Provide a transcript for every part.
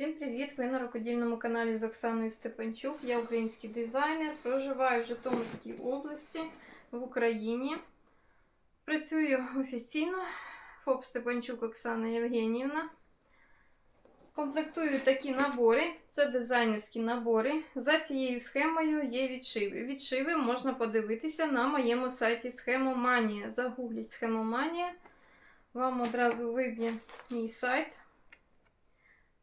Всім привіт! Ви на рукодільному каналі з Оксаною Степанчук. Я український дизайнер, проживаю в Житомирській області в Україні. Працюю офіційно. ФОП Степанчук Оксана Євгенівна. Комплектую такі набори. Це дизайнерські набори. За цією схемою є відшиви. Відшиви можна подивитися на моєму сайті Схемоманія. Загугліть Схемоманія. Вам одразу виб'є мій сайт.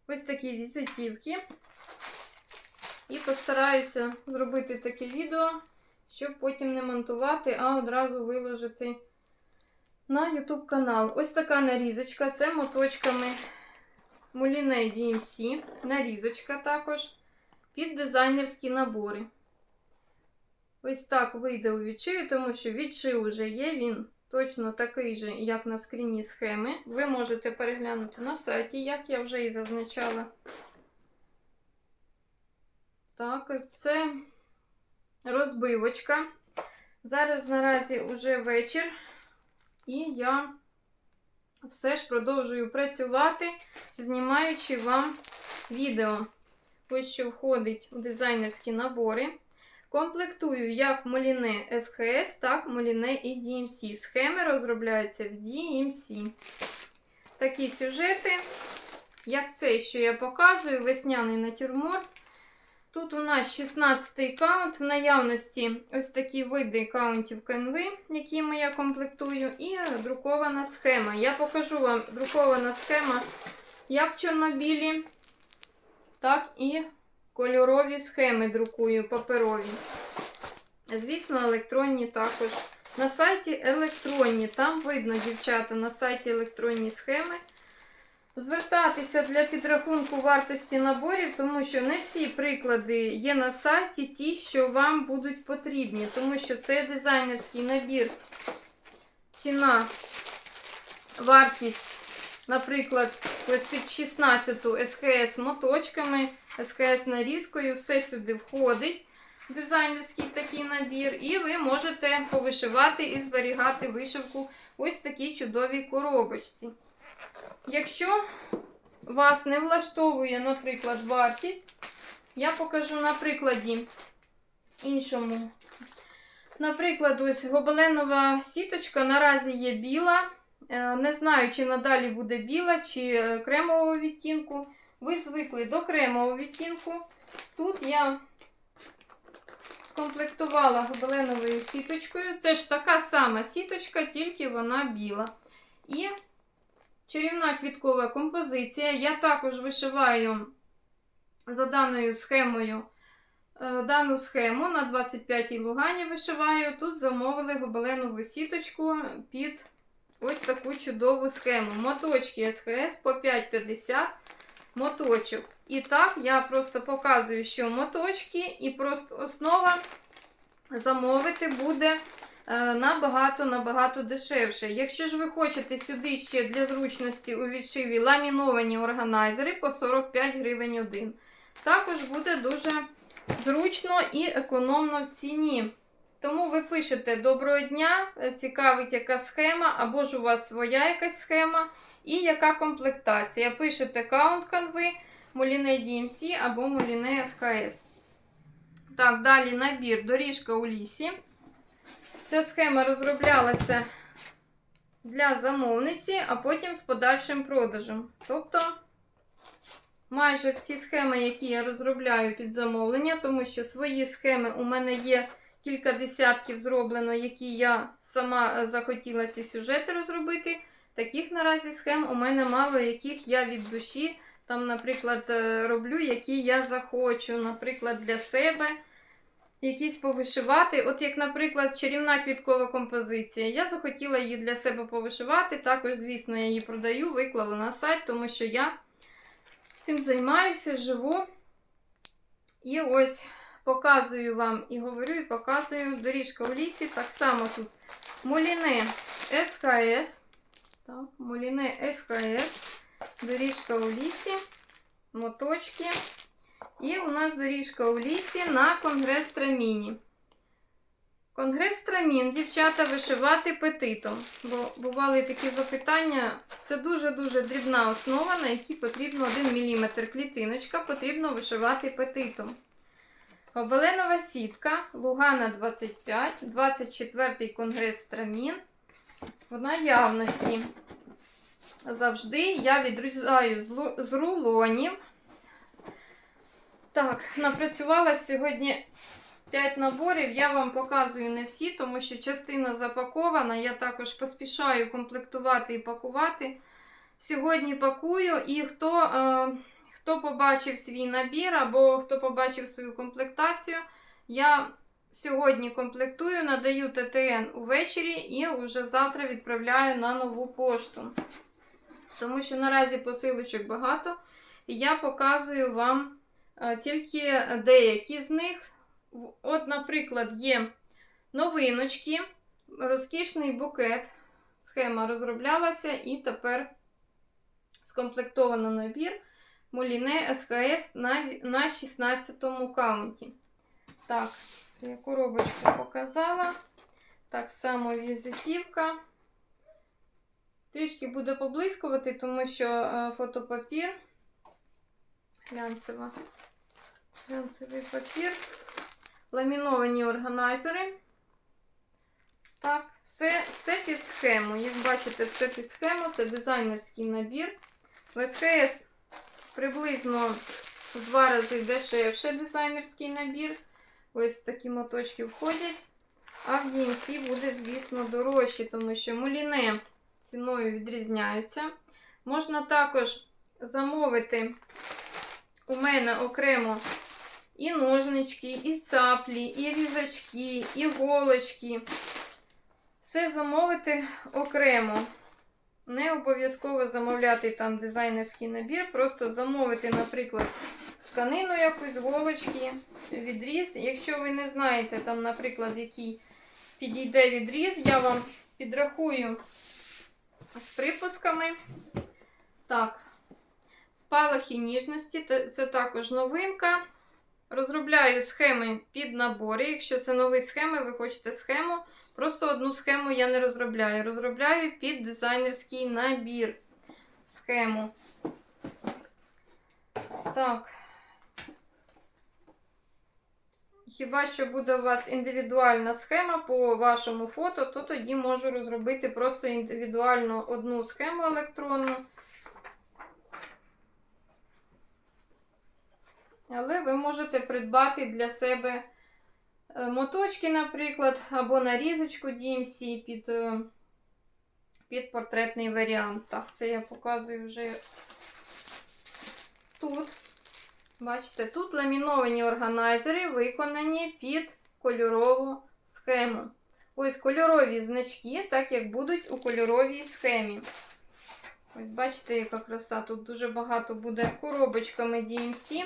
Ось такі візитівки. І постараюся зробити таке відео, щоб потім не монтувати, а одразу виложити на YouTube канал. Ось така нарізочка. Це моточками Moulinet DMC. Нарізочка також під дизайнерські набори. Ось так вийде у відшиві, тому що відшив вже є. Він точно такий же, як на скріні схеми. Ви можете переглянути на сайті, як я вже і зазначала. Так, це розбивочка. Зараз наразі вже вечір, і я все ж продовжую працювати, знімаючи вам відео. Ось що входить у дизайнерські набори. Комплектую як Moulinet SKS, так Moulinet і DMC. Схеми розробляються в DMC. Такі сюжети, як цей, що я показую, весняний натюрморт. Тут у нас 16-й каунт, в наявності ось такі види каунтів канви, якими я комплектую, і друкована схема. Я покажу вам друкована схема як чорнобілі, так і кольорові схеми друкую паперові. Звісно, електронні також. На сайті електронні, там видно, дівчата, на сайті електронні схеми. Звертатися для підрахунку вартості наборів, тому що не всі приклади є на сайті, ті, що вам будуть потрібні. Тому що це дизайнерський набір, ціна, вартість, наприклад, під 16 СКС моточками, СКС нарізкою, все сюди входить. Дизайнерський такий набір, і ви можете повишивати і зберігати вишивку ось в такій чудовій коробочці. Якщо вас не влаштовує, наприклад, вартість, я покажу на прикладі іншому. Наприклад, ось гобеленова сіточка наразі є біла. Е, Не знаю, чи надалі буде біла, чи е, кремового відтінку. Ви звикли до кремового відтінку. Тут я скомплектувала гобеленовою сіточкою. Це ж така сама сіточка, тільки вона біла. І чарівна квіткова композиція. Я також вишиваю за даною схемою е, дану схему на 25-й лугані вишиваю. Тут замовили гобеленову сіточку під ось таку чудову схему. Моточки СХС по 5,50 моточок. І так, я просто показую, що моточки, і просто основа замовити буде е, набагато-набагато дешевше. Якщо ж ви хочете сюди ще для зручності у відшиві ламіновані органайзери по 45 гривень один. Також буде дуже зручно і економно в ціні. Тому ви пишете доброго дня, е, цікавить яка схема, або ж у вас своя якась схема, і яка комплектація. Пишете каунт канви, Moulinet DMC або Moulinet SKS. Так, далі набір доріжка у лісі. Ця схема розроблялася для замовниці, а потім з подальшим продажем. Тобто, майже всі схеми, які я розробляю під замовлення, тому що свої схеми у мене є кілька десятків зроблено, які я сама е, захотіла ці сюжети розробити. Таких наразі схем у мене мало, яких я від душі, там, наприклад, е, роблю, які я захочу, наприклад, для себе. Якісь повишивати. От, як, наприклад, чарівна квіткова композиція. Я захотіла її для себе повишивати. Також, звісно, я її продаю, виклала на сайт, тому що я цим займаюся, живу. І ось показую вам і говорю, і показую доріжка у лісі. Так само тут Муліне СКС. Так, Муліне СКС, доріжка у лісі, моточки. І у нас доріжка у лісі на конгрес Траміні. Конгрес страмін, дівчата, вишивати петитом. Бо бували такі запитання. Це дуже-дуже дрібна основа, на якій потрібно 1 мм клітиночка, потрібно вишивати петитом. Гобеленова сітка, Лугана 25, 24 конгрес страмін. В наявності. Завжди я відрізаю з рулонів. Так, напрацювала сьогодні 5 наборів. Я вам показую не всі, тому що частина запакована. Я також поспішаю комплектувати і пакувати. Сьогодні пакую, і хто, е, хто побачив свій набір або хто побачив свою комплектацію, я сьогодні комплектую, надаю ТТН увечері і вже завтра відправляю на нову пошту. Тому що наразі посилочок багато, і я показую вам е, тільки деякі з них. От, наприклад, є новиночки, розкішний букет. Схема розроблялася і тепер скомплектовано набір Моліне СКС на, на 16 каунті. Так, я коробочку показала. Так само візитівка. Трішки буде поблискувати, тому що е, фотопапір. Глянцева. Глянцевий папір. Ламіновані органайзери. Так, все, все під схему. Як бачите, все під схему. Це дизайнерський набір. В СХС приблизно в два рази дешевше дизайнерський набір. Ось такі моточки входять. А в DMC буде, звісно, дорожче, тому що муліне ціною відрізняються. Можна також замовити у мене окремо і ножнички, і цаплі, і різачки, і голочки. Все замовити окремо. Не обов'язково замовляти там дизайнерський набір, просто замовити, наприклад, тканину якусь, голочки, відріз. Якщо ви не знаєте, там, наприклад, який підійде відріз, я вам підрахую з припусками. Так, спалахи ніжності, це- також новинка. Розробляю схеми під набори. Якщо це нові схеми, ви хочете схему. Просто одну схему я не розробляю. Розробляю під дизайнерський набір схему. Так. Хіба що буде у вас індивідуальна схема по вашому фото, то тоді можу розробити просто індивідуально одну схему електронну. Але ви можете придбати для себе е, моточки, наприклад, або нарізочку DMC під, е, під портретний варіант. Так, це я показую вже тут. Бачите, тут ламіновані органайзери виконані під кольорову схему. Ось кольорові значки, так як будуть у кольоровій схемі. Ось бачите, яка краса. Тут дуже багато буде коробочками DMC.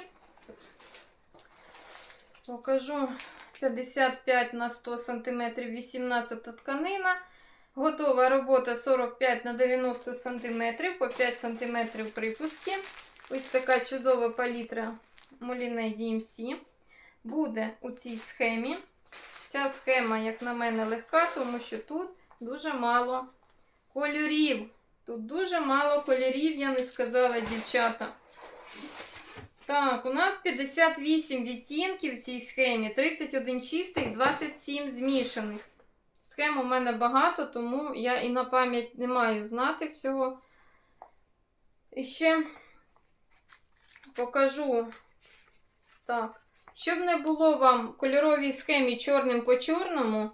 Покажу 55 на 100 см 18 тканина. Готова робота 45 на 90 см по 5 см припуски. Ось така чудова палітра Moline DMC буде у цій схемі. Ця схема, як на мене, легка, тому що тут дуже мало кольорів. Тут дуже мало кольорів, я не сказала, дівчата. Так, у нас 58 відтінків в цій схемі, 31 чистий, 27 змішаних. Схем у мене багато, тому я і на пам'ять не маю знати всього. І ще покажу. Так, щоб не було вам в кольоровій схемі чорним по чорному,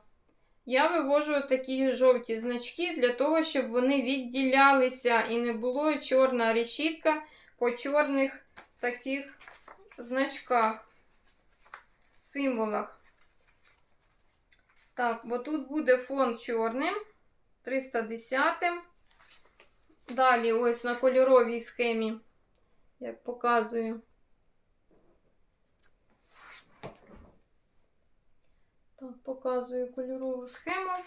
я вивожу такі жовті значки для того, щоб вони відділялися і не було чорна решітка по чорних таких значках, символах. Так, бо тут буде фон чорним, 310. Далі, ось на кольоровій схемі, як показую. Так, показую кольорову схему.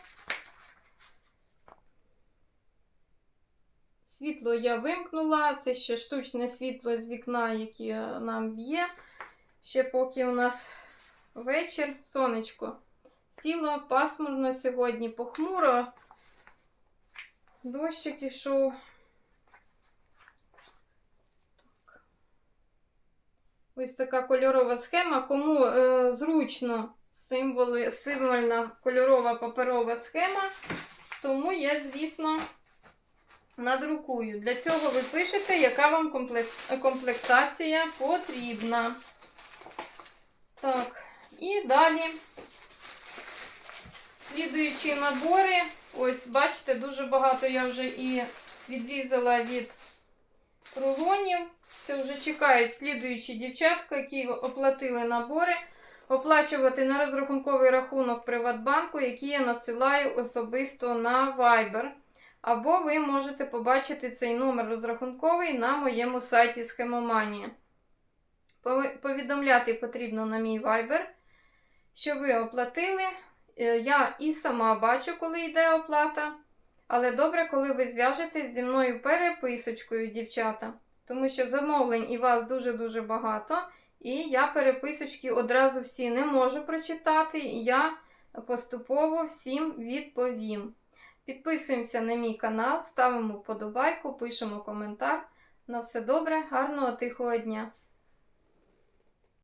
Світло я вимкнула. Це ще штучне світло з вікна, яке нам б'є. Ще поки у нас вечір, сонечко Сіло пасмурно сьогодні, похмуро. Дощик ішов. Ось така кольорова схема. Кому е, зручно символи, символьна кольорова паперова схема, тому я, звісно, надрукую. Для цього ви пишете, яка вам комплек- комплектація потрібна. Так, і далі. Слідуючі набори. Ось, бачите, дуже багато я вже і відрізала від рулонів. Це вже чекають слідуючі дівчатка, які оплатили набори. Оплачувати на розрахунковий рахунок Приватбанку, який я надсилаю особисто на Viber. Або ви можете побачити цей номер розрахунковий на моєму сайті Схемоманія. Повідомляти потрібно на мій Viber, що ви оплатили. Е, Я і сама бачу, коли йде оплата. Але добре, коли ви зв'яжетесь зі мною переписочкою, дівчата. Тому що замовлень і вас дуже-дуже багато. І я переписочки одразу всі не можу прочитати. І я поступово всім відповім. Підписуємося на мій канал, ставимо вподобайку, пишемо коментар. На все добре, гарного тихого дня!